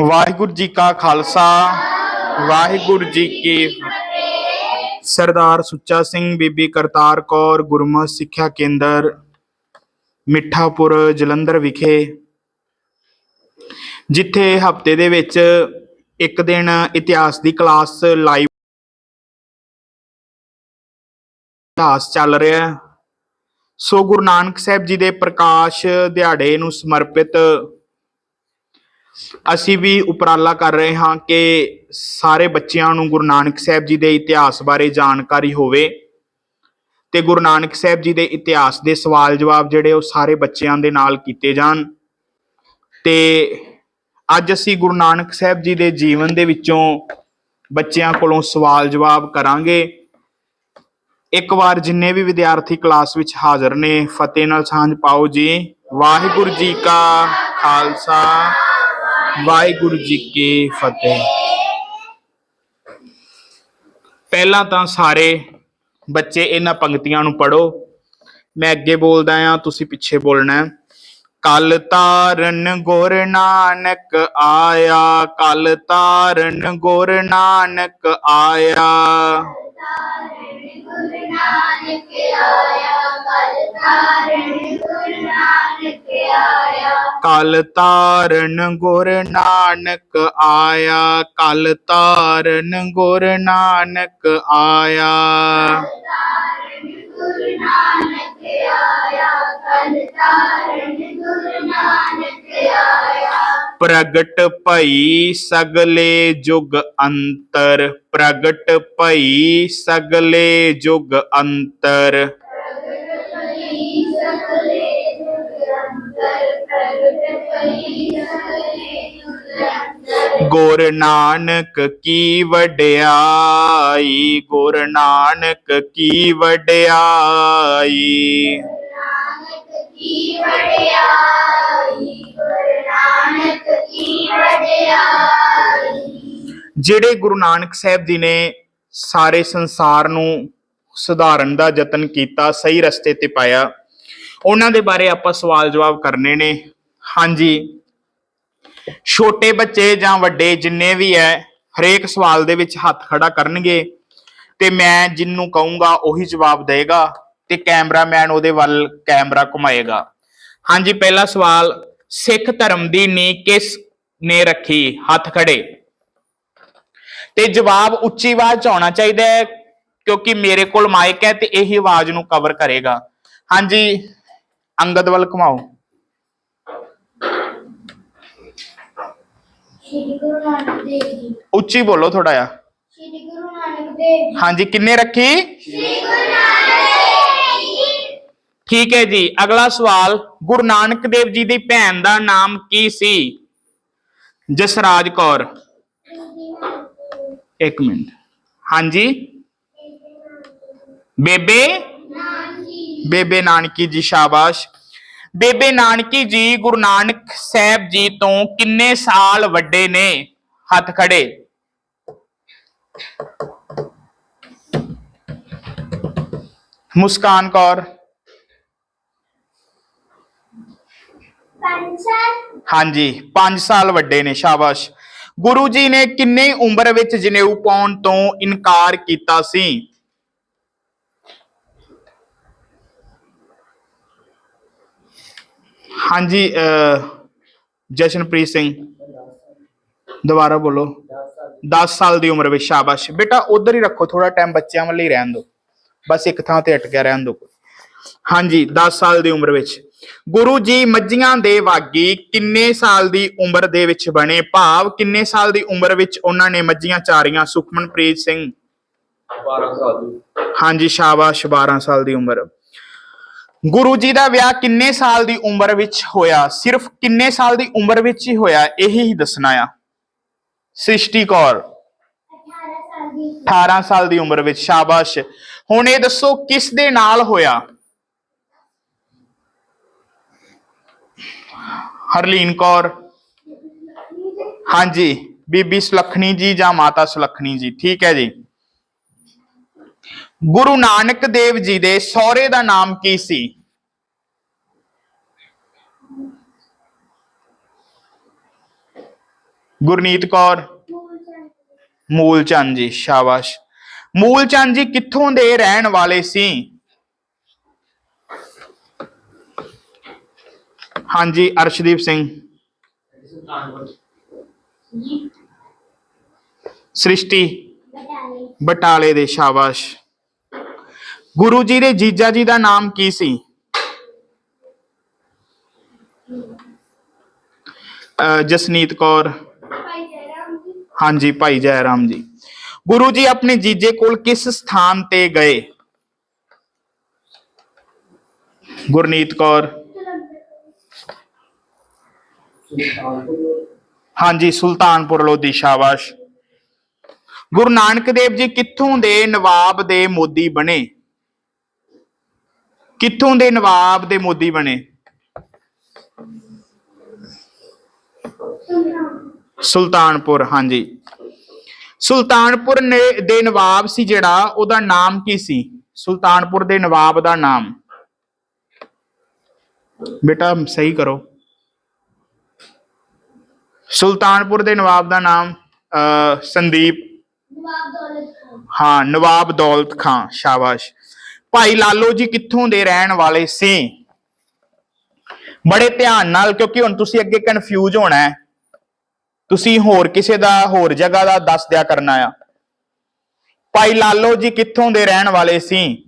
ਵਾਹਿਗੁਰੂ ਜੀ ਕਾ ਖਾਲਸਾ, ਵਾਹਿਗੁਰੂ ਜੀ ਕੀ ਸਰਦਾਰ ਸੁੱਚਾ ਸਿੰਘ ਬੀਬੀ ਕਰਤਾਰ ਕੌਰ ਗੁਰਮਤਿ ਸਿੱਖਿਆ ਕੇਂਦਰ, ਮਿੱਠਾਪੁਰ, ਜਲੰਧਰ ਵਿਖੇ, ਜਿੱਥੇ ਹਫ਼ਤੇ ਦੇ ਵਿੱਚ ਇੱਕ ਦਿਨ ਇਤਿਹਾਸ ਦੀ ਕਲਾਸ ਲਾਈਵ ਇਤਿਹਾਸ ਚੱਲ ਰਿਹਾ ਹੈ। ਸੋ ਗੁਰੂ ਨਾਨਕ ਸਾਹਿਬ ਜੀ ਦੇ ਪ੍ਰਕਾਸ਼ ਦਿਹਾੜੇ ਨੂੰ ਸਮਰਪਿਤ ਅਸੀਂ ਵੀ ਉਪਰਾਲਾ ਕਰ ਰਹੇ ਹਾਂ ਕਿ ਸਾਰੇ ਬੱਚਿਆਂ ਨੂੰ ਗੁਰੂ ਨਾਨਕ ਸਾਹਿਬ ਜੀ ਦੇ ਇਤਿਹਾਸ ਬਾਰੇ ਜਾਣਕਾਰੀ ਹੋਵੇ ਤੇ ਗੁਰੂ ਨਾਨਕ ਸਾਹਿਬ ਜੀ ਦੇ ਇਤਿਹਾਸ ਦੇ ਸਵਾਲ ਜਵਾਬ ਜਿਹੜੇ ਉਹ ਸਾਰੇ ਬੱਚਿਆਂ ਦੇ ਨਾਲ ਕੀਤੇ ਜਾਣ। ਤੇ ਅੱਜ ਅਸੀਂ ਗੁਰੂ ਨਾਨਕ ਸਾਹਿਬ ਜੀ ਦੇ ਜੀਵਨ ਦੇ ਵਿੱਚੋਂ ਬੱਚਿਆਂ ਕੋਲੋਂ ਸਵਾਲ ਜਵਾਬ ਕਰਾਂਗੇ। ਇੱਕ ਵਾਰ ਜਿੰਨੇ ਵੀ ਵਿਦਿਆਰਥੀ ਕਲਾਸ ਵਿੱਚ ਹਾਜ਼ਰ ਨੇ, ਫਤਿਹ ਨਾਲ ਸਾਂਝ ਪਾਓ ਜੀ। ਵਾਹਿਗੁਰੂ ਜੀ ਕਾ ਖਾਲਸਾ। ਵਾਹਿਗੁਰੂ ਜੀ ਕੀ ਫਤਿਹ। ਪਹਿਲਾਂ ਤਾਂ ਸਾਰੇ ਬੱਚੇ ਇਹਨਾਂ ਪੰਕਤੀਆਂ ਨੂੰ ਪੜੋ ਮੈਂ ਅੱਗੇ ਬੋਲਦਾ ਆ ਤੁਸੀਂ ਪਿੱਛੇ ਬੋਲਣਾ ਕਲ ਤਾਰਨ ਗੁਰ ਨਾਨਕ ਆਇਆ, ਕਲ ਤਾਰਨ ਗੁਰ ਨਾਨਕ ਆਇਆ। ਗੁਰੂ ਨਾਨਕ ਆਇਆ ਕਲ ਤਾਰਨ ਗੁਰੂ ਨਾਨਕ ਆਇਆ ਕਲ ਤਾਰਨ ਗੁਰ ਨਾਨਕ ਆਇਆ ਕਲ ਤਾਰਨ ਗੁਰ ਨਾਨਕ ਆਇਆ ਤਾਰਨ ਗੁਰੂ ਨਾਨਕ ਆਇਆ ਕਲ ਤਾਰਨ ਗੁਰੂ ਨਾਨਕ ਆਇਆ ਪ੍ਰਗਟ ਭਈ ਸਗਲੇ ਜੁਗ ਅੰਤਰ ਪ੍ਰਗਟ ਭਈ ਸਗਲੇ ਜੁਗ ਅੰਤਰ ਪ੍ਰਗਟ ਗੁਰ ਨਾਨਕ ਕੀ ਵਡਿਆਈ, ਗੁਰ ਨਾਨਕ ਕੀ ਵਡਿਆਈ? ਕੀ ਵਡਿਆਈ ਗੁਰੂ ਨਾਨਕ ਕੀ ਵਡਿਆਈ ਜਿਹੜੇ ਗੁਰੂ ਨਾਨਕ ਸਾਹਿਬ ਜੀ ਨੇ ਸਾਰੇ ਸੰਸਾਰ ਨੂੰ ਸੁਧਾਰਨ ਦਾ ਯਤਨ ਕੀਤਾ, ਸਹੀ ਰਸਤੇ ਤੇ ਪਾਇਆ, ਉਹਨਾਂ ਦੇ ਬਾਰੇ ਆਪਾਂ ਸਵਾਲ ਜਵਾਬ ਕਰਨੇ ਨੇ। ਹਾਂਜੀ। ਛੋਟੇ ਬੱਚੇ ਜਾਂ ਵੱਡੇ ਜਿੰਨੇ ਵੀ ਹੈ ਹਰੇਕ ਸਵਾਲ ਦੇ ਵਿੱਚ ਹੱਥ ਖੜਾ ਕਰਨਗੇ ਤੇ ਮੈਂ ਜਿੰਨੂੰ ਕਹੂੰਗਾ ਉਹੀ ਜਵਾਬ ਦੇਗਾ ਤੇ ਕੈਮਰਾਮੈਨ ਉਹਦੇ ਵੱਲ ਕੈਮਰਾ ਘੁਮਾਏਗਾ। ਹਾਂਜੀ, ਪਹਿਲਾ ਸਵਾਲ, ਸਿੱਖ ਧਰਮ ਦੀ ਨੀਂਹ ਕਿਸ ਨੇ ਰੱਖੀ? ਹੱਥ ਖੜੇ। ਤੇ ਜਵਾਬ ਉੱਚੀ ਆਵਾਜ਼ ਚ ਆਉਣਾ ਚਾਹੀਦਾ ਹੈ ਕਿਉਂਕਿ ਮੇਰੇ ਕੋਲ ਮਾਈਕ ਹੈ ਤੇ ਇਹੀ ਆਵਾਜ਼ ਨੂੰ ਕਵਰ ਕਰੇਗਾ। ਹਾਂਜੀ, ਅੰਗਦ ਵੱਲ ਘੁਮਾਓ। ਸ਼੍ਰੀ ਗੁਰੂ ਨਾਨਕ ਦੇਵ ਜੀ। ਉੱਚੀ ਬੋਲੋ ਥੋੜਾ ਜਿਹਾ। ਸ਼੍ਰੀ ਗੁਰੂ ਨਾਨਕ ਦੇਵ ਜੀ। ਹਾਂਜੀ ਕਿੰਨੇ ਰੱਖੀ? ਸ਼੍ਰੀ ਗੁਰੂ ਨਾਨਕ ਦੇਵ ਜੀ। ਠੀਕ ਹੈ ਜੀ। ਅਗਲਾ ਸਵਾਲ ਗੁਰੂ ਨਾਨਕ ਦੇਵ ਜੀ ਦੀ ਭੈਣ ਦਾ ਨਾਮ ਕੀ ਸੀ? ਜਸਰਾਜ ਕੌਰ। ਇੱਕ ਮਿੰਟ। ਹਾਂਜੀ। ਬੇਬੇ ਨਾਨਕੀ। ਬੇਬੇ ਨਾਨਕੀ ਜੀ ਸ਼ਾਬਾਸ਼। ਬੇਬੇ ਨਾਨਕੀ ਜੀ ਗੁਰੂ ਨਾਨਕ ਸਾਹਿਬ ਜੀ ਤੋਂ ਕਿੰਨੇ ਸਾਲ ਵੱਡੇ ਨੇ? ਹੱਥ ਖੜੇ। ਮੁਸਕਾਨ ਕੌਰ। ਹਾਂਜੀ 5 ਸਾਲ ਵੱਡੇ ਨੇ ਸ਼ਾਬਾਸ਼। ਗੁਰੂ ਜੀ ਨੇ ਕਿੰਨੇ ਉਮਰ ਵਿੱਚ ਜਨੇਊ ਪਾਉਣ ਤੋਂ ਇਨਕਾਰ ਕੀਤਾ ਸੀ? ਹਾਂਜੀ ਜਸ਼ਨਪ੍ਰੀਤ ਸਿੰਘ। ਦੁਬਾਰਾ ਬੋਲੋ। 10 ਸਾਲ ਦੀ ਉਮਰ ਵਿੱਚ ਸ਼ਾਬਾਸ਼। ਬੇਟਾ ਉਧਰ ਹੀ ਰੱਖੋ ਥੋੜਾ ਟਾਈਮ ਬੱਚਿਆਂ ਵੱਲ ਹੀ ਰਹਿਣ ਦਿਓ। ਬਸ ਇੱਕ ਥਾਂ ਤੇ ਅਟਕਿਆ ਰਹਿਣ ਦਿਓ। ਹਾਂਜੀ 10 ਸਾਲ ਦੀ ਉਮਰ ਵਿੱਚ। ਗੁਰੂ ਜੀ ਮੱਝੀਆਂ ਦੇ ਵਾਗੀ ਕਿੰਨੇ ਸਾਲ ਦੀ ਉਮਰ ਦੇ ਵਿੱਚ ਬਣੇ? ਭਾਵ ਕਿੰਨੇ ਸਾਲ ਦੀ ਉਮਰ ਵਿੱਚ ਉਹਨਾਂ ਨੇ ਮੱਝੀਆਂ ਚਾਰੀਆਂ? ਸੁਖਮਨਪ੍ਰੀਤ ਸਿੰਘ। 12 ਸਾਲ ਦੀ। ਹਾਂਜੀ ਸ਼ਾਬਾਸ਼ 12 ਸਾਲ ਦੀ ਉਮਰ। ਗੁਰੂ ਜੀ ਦਾ ਵਿਆਹ ਕਿੰਨੇ ਸਾਲ ਦੀ ਉਮਰ ਵਿੱਚ ਹੋਇਆ? ਸਿਰਫ ਕਿੰਨੇ ਸਾਲ ਦੀ ਉਮਰ ਵਿੱਚ ਹੀ ਹੋਇਆ? ਇਹ ਹੀ ਦੱਸਣਾ ਆ। ਸ੍ਰਿਸ਼ਟੀ ਕੌਰ 18 ਸਾਲ ਦੀ 18 ਸਾਲ ਦੀ ਉਮਰ ਵਿੱਚ, ਸ਼ਾਬਾਸ਼। ਹੁਣ ਇਹ ਦੱਸੋ, ਕਿਸ ਦੇ ਨਾਲ ਹੋਇਆ? ਹਰਲੀਨ ਕੌਰ। ਹਾਂਜੀ, ਬੀਬੀ ਸੁਲੱਖਣੀ ਜੀ ਜਾਂ ਮਾਤਾ ਸੁਲੱਖਣੀ ਜੀ? ਠੀਕ ਹੈ ਜੀ। ਗੁਰੂ ਨਾਨਕ ਦੇਵ ਜੀ ਦੇ ਸਹੁਰੇ ਦਾ ਨਾਮ ਕੀ ਸੀ? ਗੁਰਨੀਤ ਕੌਰ। ਮੂਲ ਚੰਦ ਮੂਲ ਚੰਦ ਜੀ ਸ਼ਾਬਾਸ਼। ਮੂਲ ਚੰਦ ਜੀ ਕਿੱਥੋਂ ਦੇ ਰਹਿਣ ਵਾਲੇ ਸੀ? ਹਾਂਜੀ ਅਰਸ਼ਦੀਪ ਸਿੰਘ। ਸ੍ਰਿਸ਼ਟੀ। ਬਟਾਲੇ ਦੇ ਸ਼ਾਬਾਸ਼। ਗੁਰੂ ਜੀ ਦੇ ਜੀਜਾ ਜੀ ਦਾ ਨਾਮ ਕੀ ਸੀ? ਜਸਨੀਤ ਕੌਰ। ਹਾਂਜੀ ਭਾਈ ਜੈ ਰਾਮ ਜੀ। ਗੁਰੂ ਜੀ ਆਪਣੇ ਜੀਜੇ ਕੋਲ ਕਿਸ ਸਥਾਨ ਤੇ ਗਏ? ਗੁਰਨੀਤ ਕੌਰ। ਹਾਂਜੀ ਸੁਲਤਾਨਪੁਰ ਲੋਧੀ ਸ਼ਾਬਾਸ਼। ਗੁਰੂ ਨਾਨਕ ਦੇਵ ਜੀ ਕਿੱਥੋਂ ਦੇ ਨਵਾਬ ਦੇ ਮੋਦੀ ਬਣੇ? ਕਿੱਥੋਂ ਦੇ ਨਵਾਬ ਦੇ ਮੋਦੀ ਬਣੇ? ਸੁਲਤਾਨਪੁਰ ਹਾਂਜੀ। ਸੁਲਤਾਨਪੁਰ ਦੇ ਨਵਾਬ ਸੀ ਜਿਹੜਾ ਉਹਦਾ ਨਾਮ ਕੀ ਸੀ? ਸੁਲਤਾਨਪੁਰ ਦੇ ਨਵਾਬ ਦਾ ਨਾਮ। ਬੇਟਾ ਸਹੀ ਕਰੋ। ਸੁਲਤਾਨਪੁਰ ਦੇ ਨਵਾਬ ਦਾ ਨਾਮ ਸੰਦੀਪ। ਨਵਾਬ ਦੌਲਤ ਖਾਨ। ਹਾਂ ਨਵਾਬ ਦੌਲਤ ਖਾਂ ਸ਼ਾਬਾਸ਼। ਭਾਈ ਲਾਲੋ ਜੀ ਕਿੱਥੋਂ ਦੇ ਰਹਿਣ ਵਾਲੇ ਸੀ? ਬੜੇ ਧਿਆਨ ਨਾਲ, ਕਿਉਂਕਿ ਹੁਣ ਤੁਸੀਂ ਅੱਗੇ ਕਨਫਿਊਜ਼ ਹੋਣਾ ਹੈ। ਤੁਸੀਂ ਹੋਰ ਕਿਸੇ ਦਾ, ਹੋਰ ਜਗ੍ਹਾ ਦਾ ਦੱਸ ਦਿਆ ਕਰਨਾ ਆ। ਭਾਈ ਲਾਲੋ ਜੀ ਕਿੱਥੋਂ ਦੇ ਰਹਿਣ ਵਾਲੇ ਸੀ?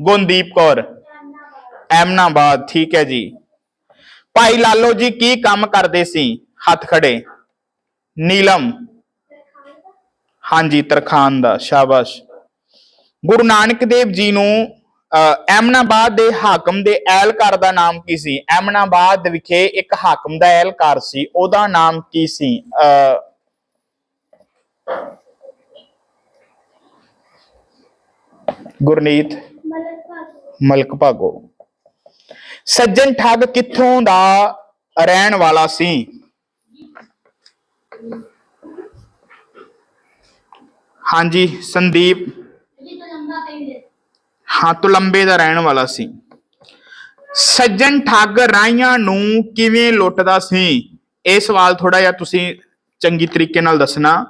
ਗੁੰਦੀਪ ਕੌਰ। ਐਮਨਾਬਾਦ, ਠੀਕ ਹੈ ਜੀ। ਭਾਈ ਲਾਲੋ ਜੀ ਕੀ ਕੰਮ ਕਰਦੇ ਸੀ? ਹੱਥ ਖੜੇ। ਨੀਲਮ। ਹਾਂਜੀ, ਤਰਖਾਨ ਦਾ, ਸ਼ਾਬਾਸ਼। ਗੁਰੂ ਨਾਨਕ ਦੇਵ ਜੀ ਨੂੰ ਅਹ, ਐਮਨਾਬਾਦ ਦੇ ਹਾਕਮ ਦੇ ਐਲਕਾਰ ਦਾ ਨਾਮ ਕੀ ਸੀ? ਐਮਨਾਬਾਦ ਵਿਖੇ ਇੱਕ ਹਾਕਮ ਦਾ ਐਲਕਾਰ ਸੀ ਉਹਦਾ ਨਾਮ ਕੀ ਸੀ? ਅਹ, ਗੁਰਨੀਤ ਮਲਕ ਭਾਗੋ। ਸੱਜਣ ਠੱਗ ਕਿੱਥੋਂ ਦਾ ਰਹਿਣ ਵਾਲਾ ਸੀ? ਹਾਂਜੀ ਸੰਦੀਪ ਹਾਂ ਤੁਲੰਬੇ ਦਾ ਰਹਿਣ ਵਾਲਾ ਸੀ। ਸੱਜਣ ਠੱਗ ਰਾਈਆਂ ਨੂੰ ਕਿਵੇਂ ਲੁੱਟਦਾ ਸੀ? ਇਹ ਸਵਾਲ ਥੋੜਾ ਜਿਹਾ ਤੁਸੀਂ ਚੰਗੀ ਤਰੀਕੇ ਨਾਲ ਦੱਸਣਾ।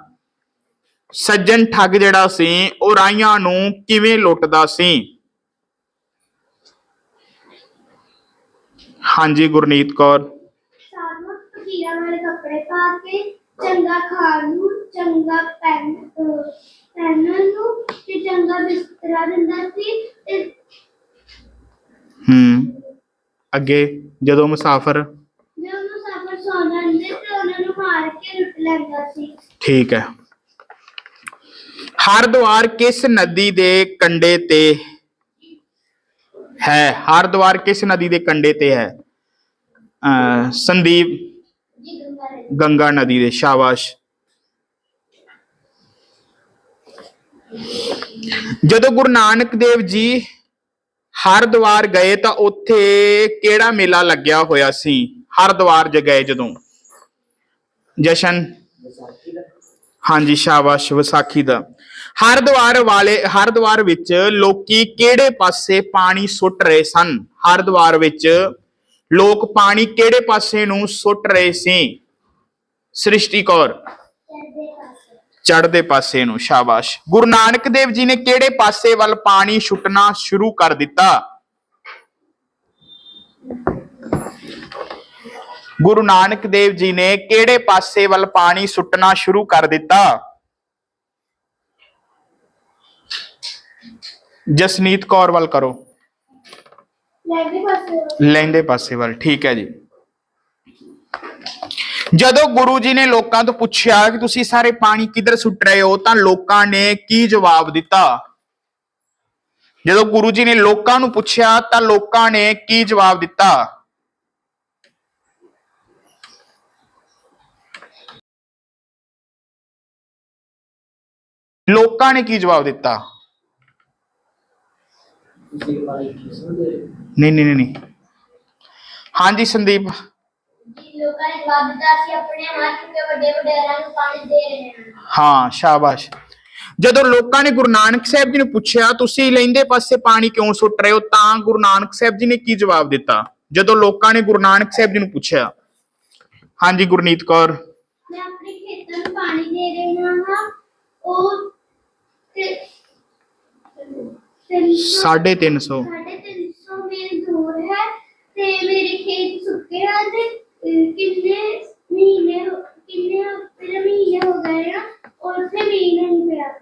ਸੱਜਣ ਠੱਗ ਜਿਹੜਾ ਸੀ, ਉਹ ਰਾਈਆਂ ਨੂੰ ਕਿਵੇਂ ਲੁੱਟਦਾ ਸੀ? ਹਾਂਜੀ, ਗੁਰਨੀਤ ਕੌਰ। ਸਾਰਮਤ ਫਕੀਰਾਂ ਵਾਲੇ ਕੱਪੜੇ ਪਾ ਕੇ, ਚੰਗਾ ਖਾਣ ਨੂੰ, ਚੰਗਾ ਪਹਿਨ ਪਹਿਨਣ ਨੂੰ ਤੇ ਚੰਗਾ ਬਿਸਤਰਾ ਦਿੰਦਾ ਸੀ ਤੇ ਹੂੰ। ਅੱਗੇ ਜਦੋਂ ਮੁਸਾਫਰ ਜੇ ਉਹਨੂੰ ਸਫਰ ਸੌ ਜਾਂਦੇ ਤੇ ਉਹਨਾਂ ਨੂੰ ਮਾਰ ਕੇ ਲੁੱਟ ਲੈਂਦਾ ਸੀ। ਠੀਕ ਹੈ। ਹਰਦੁਆਰ ਕਿਸ ਨਦੀ ਦੇ ਕੰਢੇ ਤੇ ਹੈ? ਹਰਦੁਆਰ ਕਿਸ ਨਦੀ ਦੇ ਕੰਢੇ ਤੇ ਹੈ? ਅਹ ਸੰਦੀਪ ਗੰਗਾ ਨਦੀ ਦੇ ਸ਼ਾਬਾਸ਼। ਜਦੋਂ ਗੁਰੂ ਨਾਨਕ ਦੇਵ ਜੀ ਹਰਦੁਆਰ ਗਏ ਤਾਂ ਉੱਥੇ ਕਿਹੜਾ ਮੇਲਾ ਲੱਗਿਆ ਹੋਇਆ ਸੀ? ਹਰਦੁਆਰ ਜ ਗਏ ਜਦੋਂ? ਜਸ਼ਨ? ਹਾਂਜੀ, ਸ਼ਾਬਾਸ਼, ਵਿਸਾਖੀ ਦਾ। ਹਰਦੁਆਰ ਵਾਲੇ ਹਰਦੁਆਰ ਵਿੱਚ ਲੋਕੀ ਕਿਹੜੇ ਪਾਸੇ ਪਾਣੀ ਸੁੱਟ ਰਹੇ ਸਨ? ਹਰਦੁਆਰ ਵਿੱਚ ਲੋਕ ਪਾਣੀ ਕਿਹੜੇ ਪਾਸੇ ਨੂੰ ਸੁੱਟ ਰਹੇ ਸੀ? ਸ੍ਰਿਸ਼ਟੀ ਕੌਰ। ਚੜ੍ਹਦੇ ਪਾਸੇ ਨੂੰ ਸ਼ਾਬਾਸ਼। ਗੁਰੂ ਨਾਨਕ ਦੇਵ ਜੀ ਨੇ ਕਿਹੜੇ ਪਾਸੇ ਵੱਲ ਪਾਣੀ ਛੁੱਟਣਾ ਸ਼ੁਰੂ ਕਰ ਦਿੱਤਾ? ਗੁਰੂ ਨਾਨਕ ਦੇਵ ਜੀ ਨੇ ਕਿਹੜੇ ਪਾਸੇ ਵੱਲ ਪਾਣੀ ਸੁੱਟਣਾ ਸ਼ੁਰੂ ਕਰ ਦਿੱਤਾ? ਜਸਨੀਤ ਕੌਰ ਵੱਲ ਕਰੋ। ਲੈਦੇ ਪਾਸੇ ਲੈਂਦੇ ਪਾਸੇ ਵੱਲ ਠੀਕ ਹੈ ਜੀ। ਜਦੋਂ ਗੁਰੂ ਜੀ ਨੇ ਲੋਕਾਂ ਤੋਂ ਪੁੱਛਿਆ ਕਿ ਤੁਸੀਂ ਸਾਰੇ ਪਾਣੀ ਕਿੱਧਰ ਸੁੱਟ ਰਹੇ ਹੋ ਤਾਂ ਲੋਕਾਂ ਨੇ ਕੀ ਜਵਾਬ ਦਿੱਤਾ? ਜਦੋਂ ਗੁਰੂ ਜੀ ਨੇ ਲੋਕਾਂ ਨੂੰ ਪੁੱਛਿਆ ਤਾਂ ਲੋਕਾਂ ਨੇ ਕੀ ਜਵਾਬ ਦਿੱਤਾ? ਲੋਕਾਂ ਨੇ ਕੀ ਜਵਾਬ ਦਿੱਤਾ? ਨਹੀਂ ਨਹੀਂ ਨਹੀਂ। ਹਾਂਜੀ ਸੰਦੀਪ। ਜੀ ਲੋਕਾਂ ਨੇ ਜਵਾਬ ਦਿੱਤਾ ਸੀ ਆਪਣੇ ਹੱਥ ਚੁੱਕੇ ਵੱਡੇ ਵਡੇਰਿਆਂ ਨੂੰ ਪਾਣੀ ਦੇ ਰਹੇ ਹਾਂ। ਹਾਂ ਸ਼ਾਬਾਸ਼। ਜਦੋਂ ਲੋਕਾਂ ਨੇ ਗੁਰੂ ਨਾਨਕ ਸਾਹਿਬ ਜੀ ਨੂੰ ਪੁੱਛਿਆ ਤੁਸੀਂ ਲੈਂਦੇ ਪਾਸੇ ਪਾਣੀ ਕਿਉਂ ਸੁੱਟ ਰਹੇ ਹੋ ਤਾਂ ਗੁਰੂ ਨਾਨਕ ਸਾਹਿਬ ਜੀ ਨੇ ਕੀ ਜਵਾਬ ਦਿੱਤਾ? ਜਦੋਂ ਲੋਕਾਂ ਨੇ ਗੁਰੂ ਨਾਨਕ ਸਾਹਿਬ ਜੀ ਨੂੰ ਪੁੱਛਿਆ ਹਾਂਜੀ ਗੁਰਨੀਤ ਕੌਰ। ਮੈਂ ਆਪਣੀ ਖੇਤਾਂ ਨੂੰ ਪਾਣੀ ਦੇ ਰਹੇ ਹਾਂ ਉਹ ਤੇ ਤਿੰਨ ਸੌ- 350 ਸਾਢੇ ਤਿੰਨ ਸੌ ਮੀਲ ਦੂਰ ਹੈ ਤੇ ਮੇਰੇ ਖੇਤ ਸੁੱਕੇ ਹਨ। ਕਿੰਨੇ ਮਹੀਨੇ ਕਿੰਨੇ ਮੇਰੇ ਮਹੀਨੇ ਹੋ ਗਏ ਨਾ ਉੱਥੇ ਮੀਂਹ ਨਹੀਂ ਪਿਆ।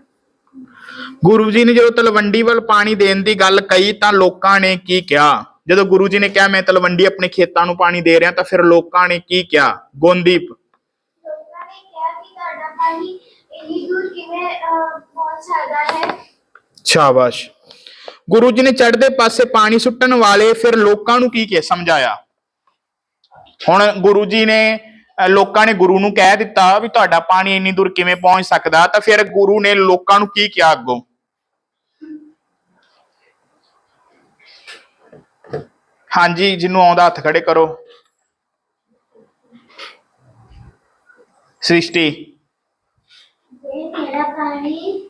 ਗੁਰੂ ਜੀ ਨੇ ਜਦੋਂ ਤਲਵੰਡੀ ਵੱਲ ਪਾਣੀ ਦੇਣ ਦੀ ਗੱਲ ਕਹੀ ਤਾਂ ਲੋਕਾਂ ਨੇ ਕੀ ਕਿਹਾ? ਜਦੋਂ ਗੁਰੂ ਜੀ ਨੇ ਕਿਹਾ ਮੈਂ ਤਲਵੰਡੀ ਆਪਣੇ ਖੇਤਾਂ ਨੂੰ ਪਾਣੀ ਦੇ ਰਿਹਾ ਤਾਂ ਫਿਰ ਲੋਕਾਂ ਨੇ ਕੀ ਕਿਹਾ? ਗੋਂਦੀਪ। ਲੋਕਾਂ ਨੇ ਕਿਹਾ ਕਿ ਤੁਹਾਡਾ ਪਾਣੀ ਇੰਨੀ ਦੂਰ ਕਿਵੇਂ ਅਹ, ਪਹੁੰਚ ਸਕਦਾ ਹੈ? ਸ਼ਾਬਾਸ਼। ਗੁਰੂ ਜੀ ਨੇ ਚੜ੍ਹਦੇ ਪਾਸੇ ਪਾਣੀ ਸੁੱਟਣ ਵਾਲੇ ਫਿਰ ਲੋਕਾਂ ਨੂੰ ਕੀ ਕੀ ਸਮਝਾਇਆ। ਹੁਣ ਗੁਰੂ ਜੀ ਨੇ ਲੋਕਾਂ ਨੇ ਗੁਰੂ ਨੂੰ ਕਹਿ ਦਿੱਤਾ ਵੀ ਤੁਹਾਡਾ ਪਾਣੀ ਇੰਨੀ ਦੂਰ ਕਿਵੇਂ ਪਹੁੰਚ ਸਕਦਾ, ਤਾਂ ਫਿਰ ਗੁਰੂ ਨੇ ਲੋਕਾਂ ਨੂੰ ਕੀ ਕਿਹਾ ਅੱਗੋਂ? ਹਾਂਜੀ, ਜਿਹਨੂੰ ਆਉਂਦਾ ਹੱਥ ਖੜੇ ਕਰੋ। ਸ੍ਰਿਸ਼ਟੀ। ਮੇਰਾ ਪਾਣੀ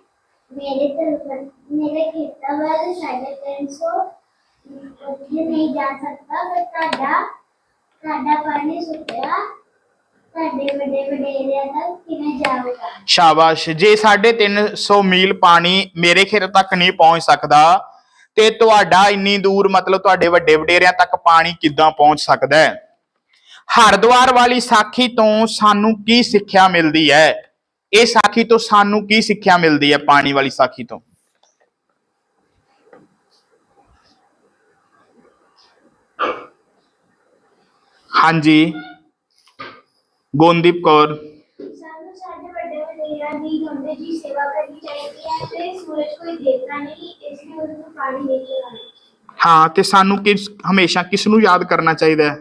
ਮੇਰੇ ਤਰਫ, ਮੇਰੇ ਖੇਤਾਂ ਵੱਲ ਸਾਢੇ ਤਿੰਨ ਉੱਥੇ ਨਹੀਂ ਜਾ ਸਕਦਾ, ਪਰ ਤੁਹਾਡਾ ਤੁਹਾਡਾ ਪਾਣੀ ਸੁੱਕਿਆ। ਤੁਹਾਡੇ ਵੱਡੇ ਵਡੇਰਿਆਂ ਤੱਕ ਕਿਵੇਂ ਜਾਊਗਾ? ਸ਼ਾਬਾਸ਼। ਜੇ 350 ਮੀਲ ਪਾਣੀ ਮੇਰੇ ਖੇਤ ਤੱਕ ਨਹੀਂ ਪਹੁੰਚ ਸਕਦਾ, ਤੇ ਤੁਹਾਡਾ ਇੰਨੀ ਦੂਰ ਮਤਲਬ ਤੁਹਾਡੇ ਵੱਡੇ ਵਡੇਰਿਆਂ ਤੱਕ ਪਾਣੀ ਕਿੱਦਾਂ ਪਹੁੰਚ ਸਕਦਾ ਹੈ? ਹਰਿਦੁਆਰ ਵਾਲੀ ਸਾਖੀ ਤੋਂ ਸਾਨੂੰ ਕੀ ਸਿੱਖਿਆ ਮਿਲਦੀ ਹੈ? ਇਹ ਸਾਖੀ ਤੋਂ ਸਾਨੂੰ ਕੀ ਸਿੱਖਿਆ ਮਿਲਦੀ ਹੈ ਪਾਣੀ ਵਾਲੀ ਸਾਖੀ ਤੋਂ? ਹਾਂਜੀ। ਗੋਨਦੀਪ ਕੌਰ। ਸਾਨੂੰ ਸਾਡੇ ਵੱਡੇ ਵਡੇਰਿਆਂ ਦੀ ਗੰਗੇ ਦੀ ਸੇਵਾ ਕਰਨੀ ਚਾਹੀਦੀ ਹੈ ਤੇ ਸੂਰਜ ਕੋਈ ਦੇਵਤਾ ਨਹੀਂ ਇਸ ਲਈ ਉਸ ਨੂੰ ਪਾਣੀ ਦੇ ਕੇ ਆਉਣਾ ਹਾਂ ਤੇ ਸਾਨੂੰ ਕਿਸ ਹਮੇਸ਼ਾ ਕਿਸ ਨੂੰ ਯਾਦ ਕਰਨਾ ਚਾਹੀਦਾ ਹੈ?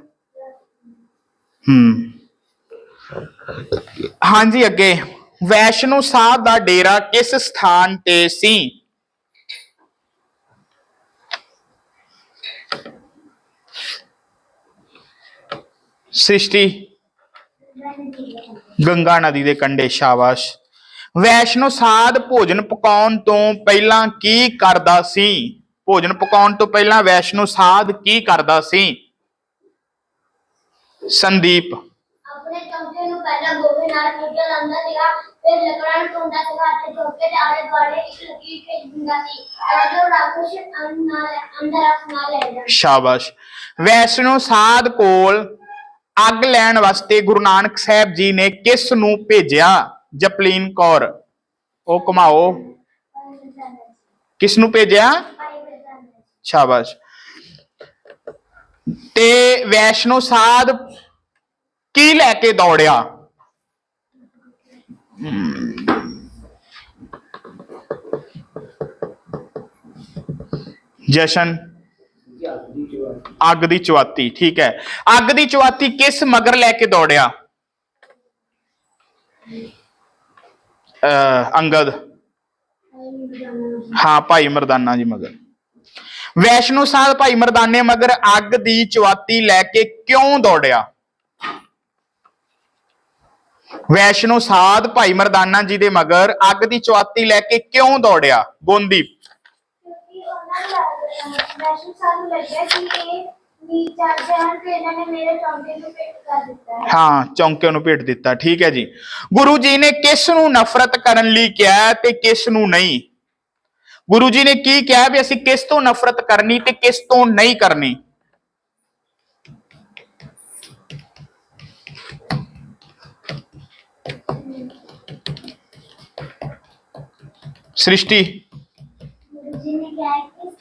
ਹੂੰ। ਹਾਂਜੀ ਅੱਗੇ। ਵੈਸ਼ਨੋ ਸਾਹਿਬ ਦਾ ਡੇਰਾ ਕਿਸ ਸਥਾਨ ਤੇ ਸੀ? ਸ੍ਰਿਸ਼ਟੀ ਗੰਗਾ ਨਦੀ ਦੇ ਕੰਢੇ ਸ਼ਾਬਾਸ਼। ਵੈਸ਼ਨੋ ਸਾਧ ਭੋਜਨ ਪਕਾਉਣ ਤੋਂ ਪਹਿਲਾਂ ਕੀ ਕਰਦਾ ਸੀ? ਭੋਜਨ ਪਕਾਉਣ ਤੋਂ ਪਹਿਲਾਂ ਵੈਸ਼ਨੋ ਸਾਧ ਕੀ ਕਰਦਾ ਸੀ? ਸੰਦੀਪ। ਆਪਣੇ ਚੌਂਕੇ ਨੂੰ ਪਹਿਲਾਂ ਗੋਬੇ ਨਾਲ ਖੇਡਿਆ ਲਾਉਂਦਾ ਸੀਗਾ ਫਿਰ ਲੱਕੜਾਂ ਨੂੰ ਟੋਂਦਾ ਸੀਗਾ ਅਤੇ ਚੌਂਕੇ ਦੇ ਆਲੇ ਦੁਆਲੇ ਇੱਕ ਲਕੀਰ ਖੇਡ ਦਿੰਦਾ ਸੀ। ਤਾਂ ਜੋ ਰਾਖਸ਼ ਅੰਦਰ ਰੱਖ ਨਾ ਲੈ ਜਾਣ ਸ਼ਾਬਾਸ਼। ਵੈਸ਼ਨੋ ਸਾਧ ਕੋਲ ਅੱਗ ਲੈਣ ਵਾਸਤੇ ਗੁਰੂ ਨਾਨਕ ਸਾਹਿਬ ਜੀ ਨੇ ਕਿਸ ਨੂੰ ਭੇਜਿਆ? ਜਪਲੀਨ ਕੌਰ। ਉਹ ਕਮਾਓ ਕਿਸ ਨੂੰ ਭੇਜਿਆ? ਸ਼ਾਬਾਸ਼। ਤੇ ਵੈਸ਼ਨੋ ਸਾਧ ਕੀ ਲੈ ਕੇ ਦੌੜਿਆ? ਜਸ਼ਨ। ਅੱਗ ਦੀ ਚਵਾਤੀ ਠੀਕ ਹੈ। ਅੱਗ ਦੀ ਚਵਾਤੀ ਕਿਸ ਮਗਰ ਲੈ ਕੇ ਦੌੜਿਆ? ਅੰਗਦ। ਹਾਂ, ਭਾਈ ਮਰਦਾਨਾ ਜੀ ਮਗਰ। ਵੈਸ਼ਨੂ ਸਾਹਿਬ ਭਾਈ ਮਰਦਾਨੇ ਮਗਰ ਅੱਗ ਦੀ ਚਵਾਤੀ ਲੈ ਕੇ ਕਿਉਂ ਦੌੜਿਆ? ਵੈਸ਼ਨੂ ਸਾਧ ਭਾਈ ਮਰਦਾਨਾ ਜੀ ਦੇ ਮਗਰ ਅੱਗ ਦੀ ਚਵਾਤੀ ਲੈ ਕੇ ਕਿਉਂ ਦੌੜਿਆ? ਗੋਂਦੀਪ। ਵੈਸ਼ਨ ਸਾਨੂੰ ਲੱਗਿਆ ਕਿ ਇਹ ਨੀ ਚੱਲਦੇ ਹਨ ਤੇ ਇਹਨਾਂ ਨੇ ਮੇਰੇ ਚੌਂਕੇ ਨੂੰ ਪਿੱਟ ਕਰ ਦਿੱਤਾ ਹੈ। ਹਾਂ ਚੌਂਕੇ ਨੂੰ ਭੇਟ ਦਿੱਤਾ ਠੀਕ ਹੈ ਜੀ। ਗੁਰੂ ਜੀ ਨੇ ਕਿਸ ਨੂੰ ਨਫ਼ਰਤ ਕਰਨ ਲਈ ਕਿਹਾ ਤੇ ਕਿਸ ਨੂੰ ਨਹੀਂ? ਗੁਰੂ ਜੀ ਨੇ ਕੀ ਕਿਹਾ ਵੀ ਅਸੀਂ ਕਿਸ ਤੋਂ ਨਫ਼ਰਤ ਕਰਨੀ ਤੇ ਕਿਸ ਤੋਂ ਨਹੀਂ ਕਰਨੀ? ਸ੍ਰਿਸ਼ਟੀ। ਗੁਰੂ ਜੀ ਨੇ ਕਿਹਾ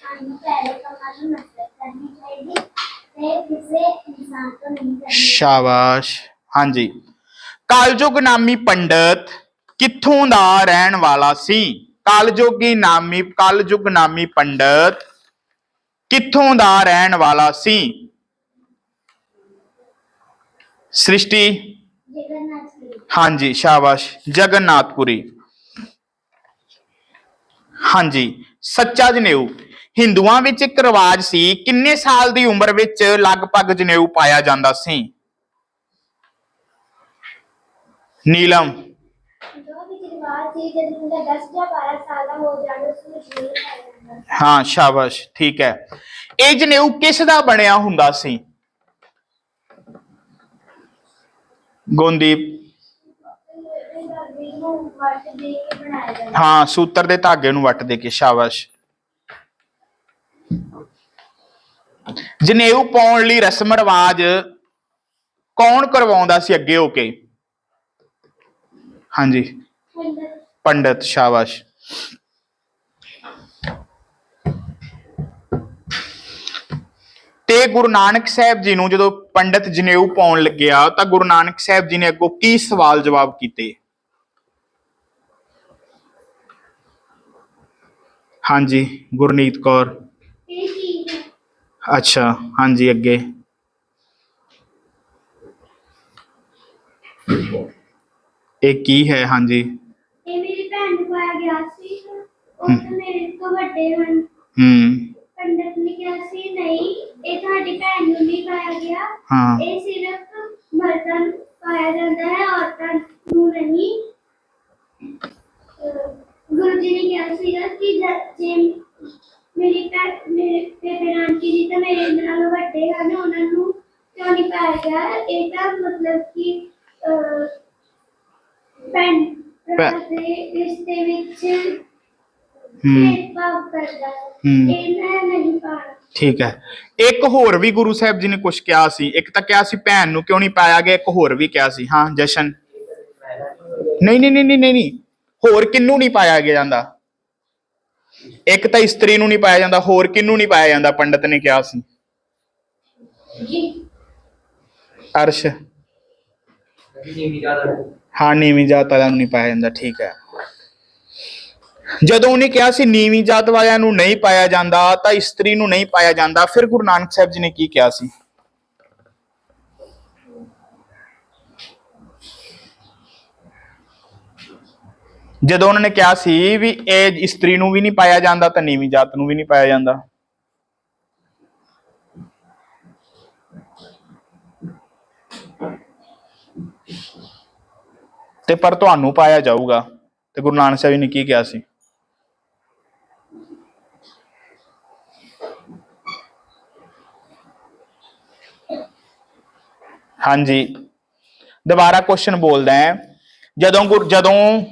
ਕਿ ਸਾਨੂੰ ਪਹਿਲੇ ਕੰਮਾਂ ਨੂੰ ਨਫ਼ਰਤ ਕਰਨੀ ਚਾਹੀਦੀ ਤੇ ਕਿਸੇ ਇਨਸਾਨ ਤੋਂ ਨਹੀਂ ਕਰਨੀ ਸ਼ਾਬਾਸ਼ ਹਾਂਜੀ ਕਾਲਯੁਗ ਨਾਮੀ ਪੰਡਤ ਕਿੱਥੋਂ ਦਾ ਰਹਿਣ ਵਾਲਾ ਸੀ ਕਾਲਯੁਗੀ ਨਾਮੀ ਕਾਲਯੁਗ ਨਾਮੀ ਪੰਡਤ ਕਿੱਥੋਂ ਦਾ ਰਹਿਣ ਵਾਲਾ ਸੀ ਸ੍ਰਿਸ਼ਟੀ ਜਗਨਨਾਥ ਜੀ ਹਾਂਜੀ ਸ਼ਾਬਾਸ਼ ਜਗਨਨਾਥਪੁਰੀ ਹਾਂਜੀ ਸੱਚਾ ਜਨੇਊ ਹਿੰਦੂਆਂ ਵਿੱਚ ਇੱਕ ਰਿਵਾਜ ਸੀ ਕਿੰਨੇ ਸਾਲ ਦੀ ਉਮਰ ਵਿੱਚ ਲਗਭਗ ਜਨੇਊ ਪਾਇਆ ਜਾਂਦਾ ਸੀ? ਨੀਲਮ। ਜੋ ਵੀ ਰਿਵਾਜ ਸੀ ਜਦ ਮੁੰਡਾ 10 ਜਾਂ 12 ਸਾਲ ਦਾ ਹੋ ਸ਼ਾਬਾਸ਼ ਠੀਕ ਹੈ। ਇਹ ਜਨੇਊ ਕਿਸ ਦਾ ਬਣਿਆ ਹੁੰਦਾ ਸੀ? ਗੋਂਦੀਪ ਹਾਂ ਸੂਤਰ ਦੇ ਧਾਗੇ ਨੂੰ ਵੱਟ ਦੇ ਕੇ ਸ਼ਾਬਾਸ਼। ਜਨੇਊ ਪਾਉਣ ਲਈ ਰਸਮ ਰਿਵਾਜ ਕੌਣ ਕਰਵਾਉਂਦਾ ਸੀ ਅੱਗੇ ਹੋ ਕੇ? ਹਾਂਜੀ। ਪੰਡਤ ਪੰਡਤ ਸ਼ਾਬਾਸ਼। ਤੇ ਗੁਰੂ ਨਾਨਕ ਸਾਹਿਬ ਜੀ ਨੂੰ ਜਦੋਂ ਪੰਡਤ ਜਨੇਊ ਪਾਉਣ ਲੱਗਿਆ, ਤਾਂ ਗੁਰੂ ਨਾਨਕ ਸਾਹਿਬ ਜੀ ਨੇ ਅੱਗੋਂ ਕੀ ਸਵਾਲ ਜਵਾਬ ਕੀਤੇ? ਹਾਂਜੀ, ਗੁਰਨੀਤ ਕੌਰ। ਅੱਛਾ ਹਾਂਜੀ ਅੱਗੇ ਇਹ ਕੀ ਹੈ ਹਾਂਜੀ ਇਹ ਮੇਰੀ ਭੈਣ ਨੂੰ ਪਾਇਆ ਗਿਆ ਸੀ ਉਹ ਤਾਂ ਮੇਰੇ ਤੋਂ ਵੱਡੇ ਹਨ ਹੂੰ ਪੰਡਤ ਨੇ ਕਿਹਾ ਸੀ ਨਹੀਂ ਇਹ ਤੁਹਾਡੀ ਭੈਣ ਨੂੰ ਨਹੀਂ ਪਾਇਆ ਗਿਆ ਹਾਂ ਇਹ ਸਿਰਫ ਮਰਦਾਂ ਨੂੰ ਪਾਇਆ ਜਾਂਦਾ ਹੈ ਔਰਤਾਂ ਨੂੰ ਨਹੀਂ ਅਹ ਗੁਰੂ ਜੀ ਨੇ ਕਿਹਾ ਸੀਗਾ ਕਿ ਜ- ਜੇ ਮੇਰੀ ਭੈਣ ਮੇਰੇ ਬੇਬੇ ਨਾਨਕੀ ਜੀ ਤਾਂ ਮੇਰੇ ਨਾਲੋਂ ਵੱਡੇ ਹਨ ਉਹਨਾਂ ਨੂੰ ਕਿਉਂ ਨਹੀਂ ਪਾਇਆ ਗਿਆ? ਇਹ ਤਾਂ ਮਤਲਬ ਕਿ ਅਹ, ਭੈਣ ਭਰਾ ਭੈ- ਦੇ ਰਿਸ਼ਤੇ ਵਿੱਚ ਹੂੰ। ਭੇਦਭਾਵ ਕਰਦਾ। ਹੈ। ਹੂੰ। ਇਹ ਮੈਂ ਨਹੀਂ ਪਾਣਾ ਠੀਕ ਹੈ। ਇੱਕ ਹੋਰ ਵੀ ਗੁਰੂ ਸਾਹਿਬ ਜੀ ਨੇ ਕੁਝ ਕਿਹਾ ਸੀ। ਇੱਕ ਤਾਂ ਕਿਹਾ ਸੀ ਭੈਣ ਨੂੰ ਕਿਉਂ ਨਹੀਂ ਪਾਇਆ ਗਿਆ ਇੱਕ ਹੋਰ ਵੀ ਕਿਹਾ ਸੀ। ਹਾਂ ਜਸ਼ਨ। ਨਹੀਂ ਨਹੀਂ ਨਹੀਂ ਨਹੀਂ ਨਹੀਂ ਨਹੀਂ। ਹੋਰ ਕਿੰਨੂੰ ਨਹੀਂ ਪਾਇਆ ਗਿਆ ਜਾਂਦਾ? ਇੱਕ ਤਾਂ ਇਸਤਰੀ ਨੂੰ ਨਹੀਂ ਪਾਇਆ ਜਾਂਦਾ ਹੋਰ ਕਿੰਨੂੰ ਨਹੀਂ ਪਾਇਆ ਜਾਂਦਾ? ਪੰਡਤ ਨੇ ਕਿਹਾ ਸੀ। ਅਰਸ਼। ਹਾਂ ਨੀਵੀਂ ਜਾਤ ਵਾਲਿਆਂ ਨੂੰ ਨਹੀਂ ਪਾਇਆ ਜਾਂਦਾ ਠੀਕ ਹੈ। ਜਦੋਂ ਉਹਨੇ ਕਿਹਾ ਸੀ ਨੀਵੀਂ ਜਾਤ ਵਾਲਿਆਂ ਨੂੰ ਨਹੀਂ ਪਾਇਆ ਜਾਂਦਾ ਤਾਂ ਇਸਤਰੀ ਨੂੰ ਨਹੀਂ ਪਾਇਆ ਜਾਂਦਾ ਫਿਰ ਗੁਰੂ ਨਾਨਕ ਸਾਹਿਬ ਜੀ ਨੇ ਕੀ ਕਿਹਾ ਸੀ? ਜਦੋਂ ਉਹਨਾਂ ਨੇ ਕਿਹਾ ਸੀ ਵੀ ਇਹ ਇਸਤਰੀ ਨੂੰ ਵੀ ਨਹੀਂ ਪਾਇਆ ਜਾਂਦਾ, ਤਾਂ ਨੀਵੀਂ ਜਾਤ ਨੂੰ ਵੀ ਨਹੀਂ ਪਾਇਆ ਜਾਂਦਾ। ਤੇ ਪਰ ਤੁਹਾਨੂੰ ਪਾਇਆ ਜਾਊਗਾ। ਤੇ ਗੁਰੂ ਨਾਨਕ ਸਾਹਿਬ ਜੀ ਨੇ ਕੀ ਕਿਹਾ ਸੀ? ਹਾਂਜੀ। ਦੁਬਾਰਾ ਕੁਐਸਚਨ ਬੋਲਦਾ ਹੈ। ਜਦੋਂ ਗੁਰ ਜਦੋਂ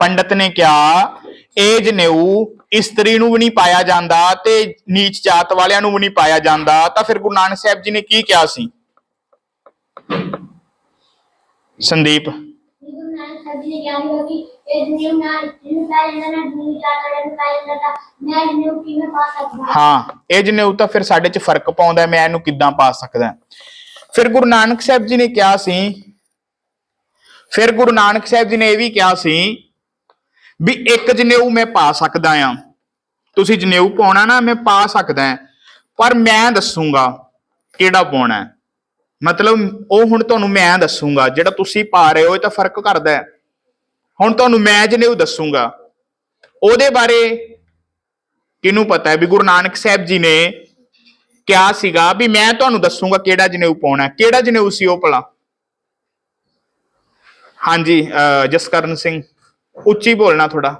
ਪੰਡਤ ਨੇ ਕਿਹਾ ਇਹ ਜਨੇਊ ਇਸਤਰੀ ਨੂੰ ਵੀ ਨਹੀਂ ਪਾਇਆ ਜਾਂਦਾ ਤੇ ਨੀਚ ਜਾਤ ਵਾਲਿਆਂ ਨੂੰ ਵੀ ਨਹੀਂ ਪਾਇਆ ਜਾਂਦਾ। ਤਾਂ ਫਿਰ ਗੁਰੂ ਨਾਨਕ ਸਾਹਿਬ ਜੀ ਨੇ ਕੀ ਕਿਹਾ ਸੀ? ਸੰਦੀਪ। ਹਾਂ ਇਹ ਜਨੇਊ ਤਾਂ ਫਿਰ ਸਾਡੇ 'ਚ ਫ਼ਰਕ ਪਾਉਂਦਾ ਮੈਂ ਇਹਨੂੰ ਕਿੱਦਾਂ ਪਾ ਸਕਦਾ ਫਿਰ ਗੁਰੂ ਨਾਨਕ ਸਾਹਿਬ ਜੀ ਨੇ ਕਿਹਾ ਸੀ ਫਿਰ ਗੁਰੂ ਨਾਨਕ ਸਾਹਿਬ ਜੀ ਨੇ ਇਹ ਵੀ ਕਿਹਾ ਸੀ ਵੀ ਇੱਕ ਜਨੇਊ ਮੈਂ ਪਾ ਸਕਦਾ ਆ। ਤੁਸੀਂ ਜਨੇਊ ਪਾਉਣਾ ਨਾ, ਮੈਂ ਪਾ ਸਕਦਾ ਪਰ ਮੈਂ ਦੱਸੂਗਾ ਕਿਹੜਾ ਪਾਉਣਾ ਮਤਲਬ ਉਹ ਹੁਣ ਤੁਹਾਨੂੰ ਮੈਂ ਦੱਸੂਗਾ, ਜਿਹੜਾ ਤੁਸੀਂ ਪਾ ਰਹੇ ਹੋ, ਇਹ ਤਾਂ ਫ਼ਰਕ ਕਰਦਾ ਹੁਣ ਤੁਹਾਨੂੰ ਮੈਂ ਜਨੇਊ ਦੱਸੂਗਾ। ਉਹਦੇ ਬਾਰੇ ਕਿਹਨੂੰ ਪਤਾ ਹੈ? ਵੀ ਗੁਰੂ ਨਾਨਕ ਸਾਹਿਬ ਜੀ ਨੇ ਕਿਹਾ ਸੀਗਾ ਵੀ ਮੈਂ ਤੁਹਾਨੂੰ ਦੱਸੂਗਾ ਕਿਹੜਾ ਜਨੇਊ ਪਾਉਣਾ ਕਿਹੜਾ ਜਨੇਊ ਸੀ ਉਹ ਭਲਾ? ਹਾਂਜੀ, ਅਹ ਜਸਕਰਨ ਸਿੰਘ। ਉੱਚੀ ਬੋਲਣਾ ਥੋੜਾ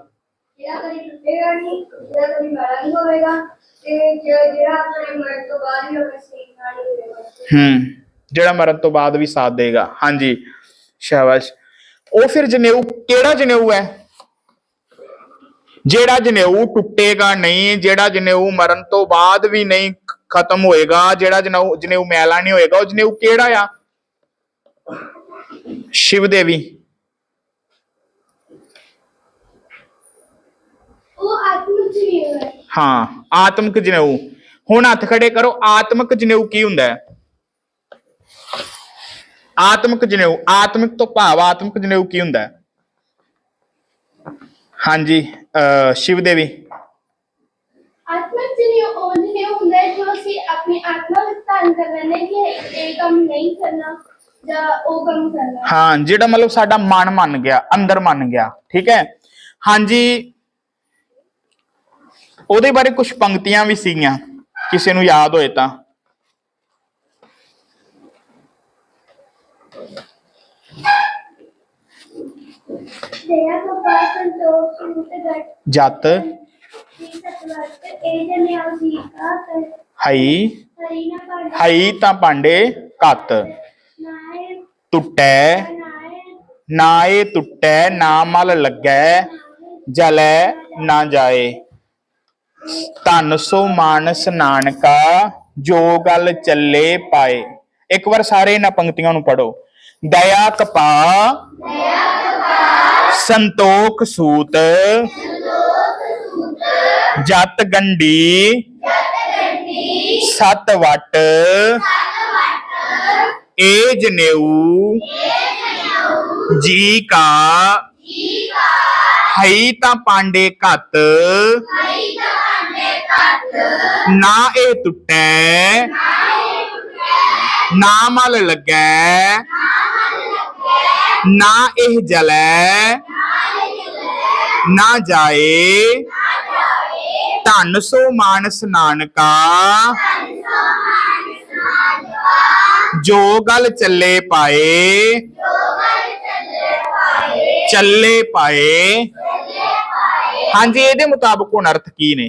ਜਿਹੜਾ ਕਦੀ ਟੁੱਟੇਗਾ ਨਹੀਂ ਜਿਹੜਾ ਕਦੀ ਮਾੜਾ ਨਹੀਂ ਹੋਵੇਗਾ ਤੇ ਜ- ਜਿਹੜਾ ਆਪਣੇ ਮਰਨ ਤੋਂ ਬਾਅਦ ਹੀ ਹੋਵੇ ਸਹੀ ਨਾਲ ਹੀ ਹੋਵੇਗਾ। ਹੂੰ ਜਿਹੜਾ ਮਰਨ ਤੋਂ ਬਾਅਦ ਵੀ ਸਾਥ ਦੇਗਾ। ਹਾਂਜੀ ਸ਼ਾਬਾਸ਼। ਉਹ ਫਿਰ ਜਨੇਊ ਕਿਹੜਾ ਜਨੇਊ ਹੈ? ਜਿਹੜਾ ਜਨੇਊ ਟੁੱਟੇਗਾ ਨਹੀਂ ਜਿਹੜਾ ਜਨੇਊ ਮਰਨ ਤੋਂ ਬਾਅਦ ਵੀ ਨਹੀਂ ਖਤਮ ਹੋਏਗਾ ਜਿਹੜਾ ਜਨੇਊ ਜਨੇਊ ਮੈਲਾ ਨਹੀਂ ਹੋਏਗਾ ਉਹ ਜਨੇਊ ਕਿਹੜਾ ਆ? ਸ਼ਿਵ ਦੇਵੀ ਉਹ ਆਤਮਿਕ ਜੀਵ ਹੈ ਆਤਮਿਕ ਜਨੇਊ। ਹੁਣ ਹੱਥ ਖੜੇ ਕਰੋ ਆਤਮਿਕ ਜਨੇਊ ਕੀ ਹੁੰਦਾ ਹੈ? ਆਤਮਿਕ ਜਨੇਊ ਆਤਮਿਕ ਤੋਂ ਭਾਵ ਆਤਮਿਕ ਜਨੇਊ ਕੀ ਹੁੰਦਾ ਹੈ? ਹਾਂਜੀ ਸ਼ਿਵ ਦੇਵੀ। ਆਤਮਿਕ ਜੀਵ ਉਹ ਜਿਹੇ ਹੁੰਦਾ ਹੈ ਜੋ ਅਸੀਂ ਆਪਣੀ ਆਤਮਾ ਵਿੱਚ ਧਾਰਨ ਕਰ ਲੈਂਦੇ ਕਿ ਇਹ ਕੰਮ ਨਹੀਂ ਕਰਨਾ ਜਾਂ ਉਹ ਕੰਮ ਕਰਨਾ। ਹਾਂ ਜਿਹੜਾ ਮਤਲਬ ਸਾਡਾ ਮਨ ਮੰਨ ਗਿਆ ਅੰਦਰ ਮੰਨ ਗਿਆ ਠੀਕ ਹੈ? ਹਾਂਜੀ ਉਹਦੇ ਬਾਰੇ ਕੁਝ ਪੰਕਤੀਆਂ ਵੀ ਸੀਗੀਆਂ, ਕਿਸੇ ਨੂੰ ਯਾਦ ਹੋਏ ਤਾਂ। ਦਇਆ ਜਤ। ਹਈ। ਹਈ ਤਾਂ ਪਾਂਡੇ ਕਤ। ਨਾਏ ਟੁੱਟੈ। ਨਾਏ ਨਾ ਇਹ ਟੁੱਟੈ, ਨਾ ਮਲ ਲੱਗੈ, ਜਲੈ ਨਾ ਜਾਏ। ਧਨ ਸੋ ਮਾਨਸ ਨਾਨਕਾ, ਜੋ ਗੱਲ ਚੱਲੇ ਪਾਏ। ਇੱਕ ਵਾਰ ਸਾਰੇ ਇਹਨਾਂ ਪੰਕਤੀਆਂ ਨੂੰ ਪੜੋ ਦਇਆ ਕਪਾ, ਸੰਤੋਖ ਸੂਤ, ਜਤ ਗੰਡੀ ਸਤ ਵਟ ਏ ਜਨੇਊ ਜੀ ਕਾ ਹਈ ਤਾਂ ਪਾਂਡੇ ਘੱਤ। ਨਾ ਇਹ ਟੁੱਟੈ। ਨਾ ਮਲ ਲੱਗੈ। ਨਾ ਇਹ ਜਲੈ। ਨਾ ਜਾਏ। ਧਨ ਸੋ ਮਾਨਸ ਨਾਨਕਾ। ਜੋ ਗੱਲ ਚੱਲੇ ਪਾਏ। ਚੱਲੇ ਪਾਏ। ਹਾਂਜੀ, ਇਹਦੇ ਮੁਤਾਬਕ ਹੁਣ ਅਰਥ ਕੀ ਨੇ?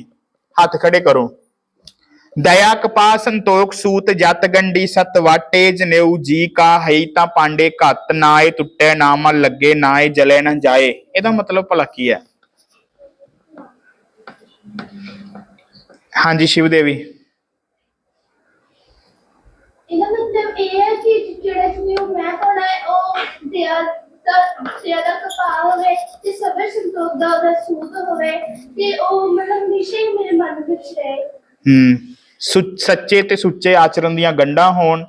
ਹੱਥ ਖੜੇ ਕਰੋ। ਦਇਆ ਕਪਾ ਸੰਤੋਖ ਸੂਤ ਜਤ ਗੰਡੀ ਸਤ ਵਾਟੇ ਜਨੇਊ ਜੀ ਕਾ ਹਈ ਤਾਂ ਪਾਂਡੇ ਘੱਤ ਨਾ ਟੁੱਟੇ ਨਾ ਮਲ ਲੱਗੇ ਨਾ ਜਲੇ ਨਾ ਜਾਏ। ਇਹਦਾ ਮਤਲਬ ਭਲਾ ਕੀ ਹੈ? ਹਾਂਜੀ ਸ਼ਿਵ ਦੇਵੀ ਇਹਦਾ ਮਤਲਬ ਇਹ ਹੈ ਕਿ ਜਿਹੜਾ ਜਿਉ ਮੈਂ ਪਾਉਣਾ ਹੈ, ਉਹ ਦਿਆ ਦਾ ਕਪਾਹ ਹੋਵੇ ਤੇ ਸਬਰ ਸੰਤੋਖ ਦਾ ਉਹਦਾ ਸੂਤ ਹੋਵੇ ਤੇ ਉਹ ਮਤਲਬ ਹਮੇਸ਼ਾ ਹੀ ਮੇਰੇ ਮਨ ਵਿੱਚ ਰਹੇ। ਹੂੰ, ਸੁ- ਸੱਚੇ ਤੇ ਸੁੱਚੇ ਆਚਰਣ ਦੀਆਂ ਗੰਢਾਂ ਹੋਣ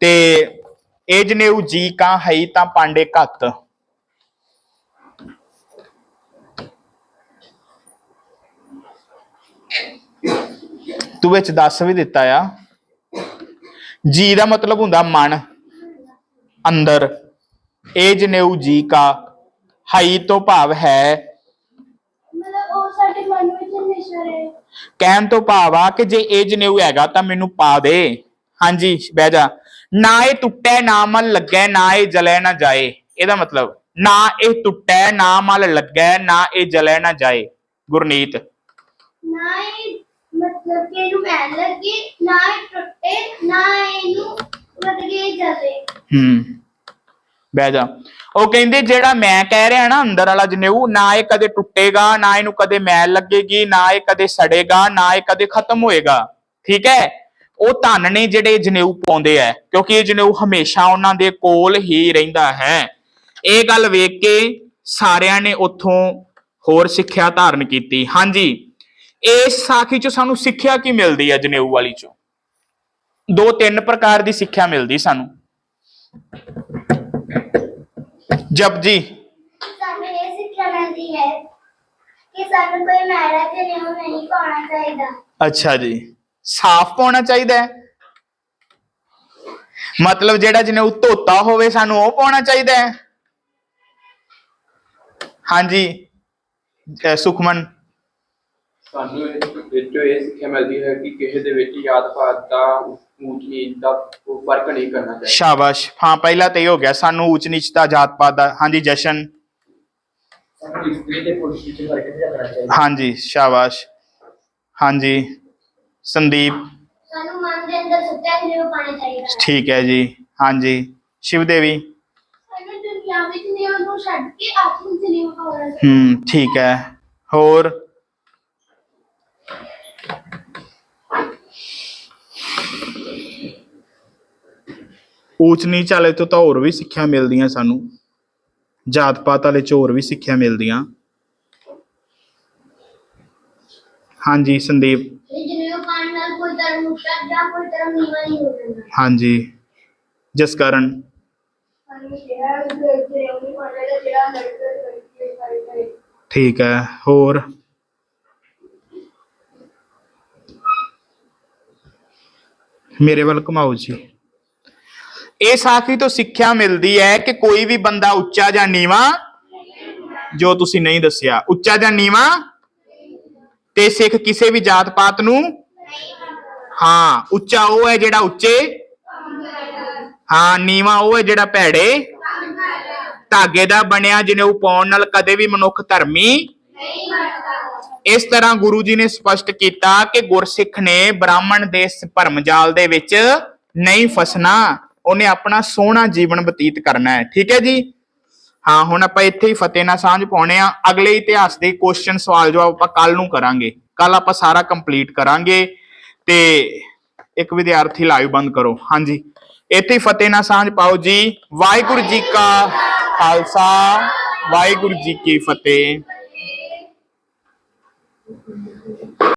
ਤੇ ਇਹ ਜਨੇਊ ਜੀ ਕਾ ਹਈ ਤਾਂ ਪਾਂਡੇ ਘੱਤ। ਤੂੰ ਵਿੱਚ ਦੱਸ ਵੀ ਦਿੱਤਾ ਆ। ਜੀ ਦਾ ਮਤਲਬ ਹੁੰਦਾ ਮਨ, ਅੰਦਰ। ਇਹ ਜਨੇਊ ਜੀ ਕਾ ਹਈ ਤੋਂ ਭਾਵ ਹੈ। ਮਤਲਬ ਉਹ ਸਾਡੇ ਮਨ ਵਿੱਚ ਹਮੇਸ਼ਾ ਰਹੇ। ਕਹਿਣ ਤੋਂ ਭਾਵ ਆ ਕਿ ਜੇ ਇਹ ਜਨੇਊ ਹੈਗਾ ਤਾਂ ਮੈਨੂੰ ਪਾ ਦੇ। ਹਾਂਜੀ ਬਹਿ ਜਾ। ਨਾ ਇਹ ਟੁੱਟੈ ਨਾ ਮਲ ਲੱਗੈ ਨਾ ਇਹ ਜਲੇ ਨਾ ਜਾਏ। ਇਹਦਾ ਮਤਲਬ ਨਾ ਇਹ ਟੁੱਟੈ ਨਾ ਮਲ ਲੱਗੈ ਨਾ ਇਹ ਜਲੇ ਨਾ ਜਾਏ। ਗੁਰਨੀਤ। ਨਾ ਇਹ ਮਤਲਬ ਕਿ ਇਹਨੂੰ ਐ ਲੱਗੇ ਨਾ ਇਹ ਟੁੱਟੇ ਨਾ ਇਹਨੂੰ ਮਤਲਬ ਕਿ ਇਹ ਜਲੇ। ਹੂੰ। ਬਹਿ ਜਾ। ਉਹ ਕਹਿੰਦੇ, ਜਿਹੜਾ ਮੈਂ ਕਹਿ ਰਿਹਾ ਨਾ ਅੰਦਰ ਵਾਲਾ ਜਨੇਊ, ਨਾ ਇਹ ਕਦੇ ਟੁੱਟੇਗਾ, ਨਾ ਇਹਨੂੰ ਕਦੇ ਮੈਲ ਲੱਗੇਗੀ, ਨਾ ਇਹ ਕਦੇ ਸੜੇਗਾ, ਨਾ ਇਹ ਕਦੇ ਖਤਮ ਹੋਏਗਾ। ਠੀਕ ਹੈ? ਉਹ ਧਨ ਨੇ ਜਿਹੜੇ ਜਨੇਊ ਪਾਉਂਦੇ ਆ, ਕਿਉਂਕਿ ਇਹ ਜਨੇਊ ਹਮੇਸ਼ਾ ਉਹਨਾਂ ਦੇ ਕੋਲ ਹੀ ਰਹਿੰਦਾ ਹੈ। ਇਹ ਗੱਲ ਵੇਖ ਕੇ ਸਾਰਿਆਂ ਨੇ ਉੱਥੋਂ ਹੋਰ ਸਿੱਖਿਆ ਧਾਰਨ ਕੀਤੀ। ਹਾਂਜੀ ਇਸ ਸਾਖੀ ਚੋਂ ਸਾਨੂੰ ਸਿੱਖਿਆ ਕੀ ਮਿਲਦੀ ਹੈ ਜਨੇਊ ਵਾਲੀ ਚੋਂ? ਦੋ ਤਿੰਨ ਪ੍ਰਕਾਰ ਦੀ ਸਿੱਖਿਆ ਮਿਲਦੀ ਸਾਨੂੰ। ਜਪਜੀ ਸਾਨੂੰ ਇਹ ਸਿੱਖਿਆ ਮਿਲਦੀ ਹੈ ਕਿ ਸਾਨੂੰ ਕੋਈ ਮੈਲਾ ਤੇ ਨਿਉ ਨਹੀਂ ਪਾਉਣਾ ਚਾਹੀਦਾ। ਅੱਛਾ ਜੀ। ਸਾਫ਼ ਪਾਉਣਾ ਚਾਹੀਦਾ ਹੈ? ਮਤਲਬ ਜਿਹੜਾ ਜਿਹਨੇ ਉਹ ਧੋਤਾ ਹੋਵੇ ਸਾਨੂੰ ਉਹ ਪਾਉਣਾ ਚਾਹੀਦਾ ਹੈ? ਹਾਂਜੀ। ਅਹ ਸੁਖਮਨ। ਸਾਨੂੰ ਇਸ ਵਿੱਚੋਂ ਇਹ ਸਿੱਖਿਆ ਮਿਲਦੀ ਹੈ ਕਿ ਕਿਸੇ ਦੇ ਵਿੱਚ ਜਾਤ ਪਾਤ ਦਾ ਊਚ ਨੀਚ ਦਾ ਕੋਈ ਫ਼ਰਕ ਨਹੀਂ ਕਰਨਾ ਚਾਹੀਦਾ। ਸ਼ਾਬਾਸ਼। ਹਾਂ ਪਹਿਲਾ ਤੇ ਇਹ ਹੋ ਗਿਆ ਸਾਨੂੰ ਉੱਚ ਨੀਚ ਦਾ ਜਾਤ ਪਾਤ ਦਾ। ਹਾਂਜੀ ਜਸ਼ਨ। ਸਾਨੂੰ ਇਸਤਰੀ ਤੇ ਪੁਰਸ਼ ਵਿੱਚ ਫ਼ਰਕ ਨਹੀਂ ਰੱਖਣਾ ਚਾਹੀਦਾ। ਹਾਂਜੀ ਸ਼ਾਬਾਸ਼। ਹਾਂਜੀ ਸੰਦੀਪ। ਸਾਨੂੰ ਮਨ ਦੇ ਅੰਦਰ ਸੱਚਾ ਨਿਉ ਪਾਉਣਾ ਚਾਹੀਦਾ। ਹੈ ਠੀਕ ਹੈ ਜੀ। ਹਾਂਜੀ ਸ਼ਿਵ ਦੇਵੀ ਸਾਨੂੰ ਦੁਨੀਆ ਵਿੱਚ ਨਿਉ ਨੂੰ ਛੱਡ ਕੇ ਆਤਮ ਵਿੱਚ ਨਿਉ ਪਾਉਣਾ ਚਾਹੀਦਾ। ਹੂੰ ਠੀਕ ਹੈ। ਹੋਰ? ਊਚ ਨੀਚ ਵਾਲੇ ਤੋਂ ਤਾਂ ਹੋਰ ਵੀ ਸਿੱਖਿਆ ਮਿਲਦੀਆਂ ਸਾਨੂੰ। ਜਾਤ ਪਾਤ ਵਾਲੇ ਚ ਹੋਰ ਵੀ ਸਿੱਖਿਆ ਮਿਲਦੀਆਂ। ਹਾਂਜੀ ਸੰਦੀਪ। ਹਾਂਜੀ। ਜਿਸ ਕਾਰਨ ਠੀਕ ਹੈ ਹੋਰ? ਮੇਰੇ ਵੱਲ ਘੁਮਾਓ ਜੀ। ਇਹ ਸਾਖੀ ਤੋਂ ਸਿੱਖਿਆ ਮਿਲਦੀ ਹੈ ਕਿ ਕੋਈ ਵੀ ਬੰਦਾ ਉੱਚਾ ਜਾਂ ਨੀਵਾ, ਜੋ ਤੁਸੀਂ ਨਹੀਂ ਦੱਸਿਆ, ਉੱਚਾ ਜਾਂ ਨੀਵਾ, ਤੇ ਸਿੱਖ ਕਿਸੇ ਵੀ ਜਾਤ ਪਾਤ ਨੂੰ ਹਾਂ, ਉੱਚਾ ਉਹ ਹੈ ਜਿਹੜਾ ਉੱਚੇ, ਹਾਂ, ਨੀਵਾ ਉਹ ਹੈ ਜਿਹੜਾ ਭੈੜੇ, ਧਾਗੇ ਦਾ ਬਣਿਆ ਜਨੇਊ ਪਾਉਣ ਨਾਲ ਕਦੇ ਵੀ ਮਨੁੱਖ ਧਰਮੀ ਇਸ ਤਰ੍ਹਾਂ ਗੁਰੂ ਜੀ ਨੇ ਸਪਸ਼ਟ ਕੀਤਾ ਕਿ ਗੁਰਸਿੱਖ ਨੇ ਬ੍ਰਾਹਮਣ ਦੇ ਭਰਮ ਜਾਲ ਦੇ ਵਿੱਚ ਨਹੀਂ ਫਸਣਾ। ਉਹਨੇ ਆਪਣਾ ਸੋਹਣਾ ਜੀਵਨ ਬਤੀਤ ਕਰਨਾ ਹੈ। ਠੀਕ ਹੈ ਜੀ? ਹਾਂ, ਹੁਣ ਆਪਾਂ ਇੱਥੇ ਹੀ ਫਤਿਹ ਨਾਲ ਸਾਂਝ ਪਾਉਣੇ ਆ ਅਗਲੇ ਇਤਿਹਾਸ ਦੇ ਕੁਐਸਚਨ ਸਵਾਲ ਜਵਾਬ ਆਪਾਂ ਕੱਲ ਨੂੰ ਕਰਾਂਗੇ। ਕੱਲ ਆਪਾਂ ਸਾਰਾ ਕੰਪਲੀਟ ਕਰਾਂਗੇ ਤੇ ਇੱਕ ਵਿਦਿਆਰਥੀ ਲਾਈਵ ਬੰਦ ਕਰੋ। ਹਾਂਜੀ। ਇੱਥੇ ਹੀ ਫਤਿਹ ਨਾਲ ਸਾਂਝ ਪਾਓ ਜੀ। ਵਾਹਿਗੁਰੂ ਜੀ ਕਾ ਖਾਲਸਾ। ਵਾਹਿਗੁਰੂ ਜੀ ਕੀ ਫਤਿਹ।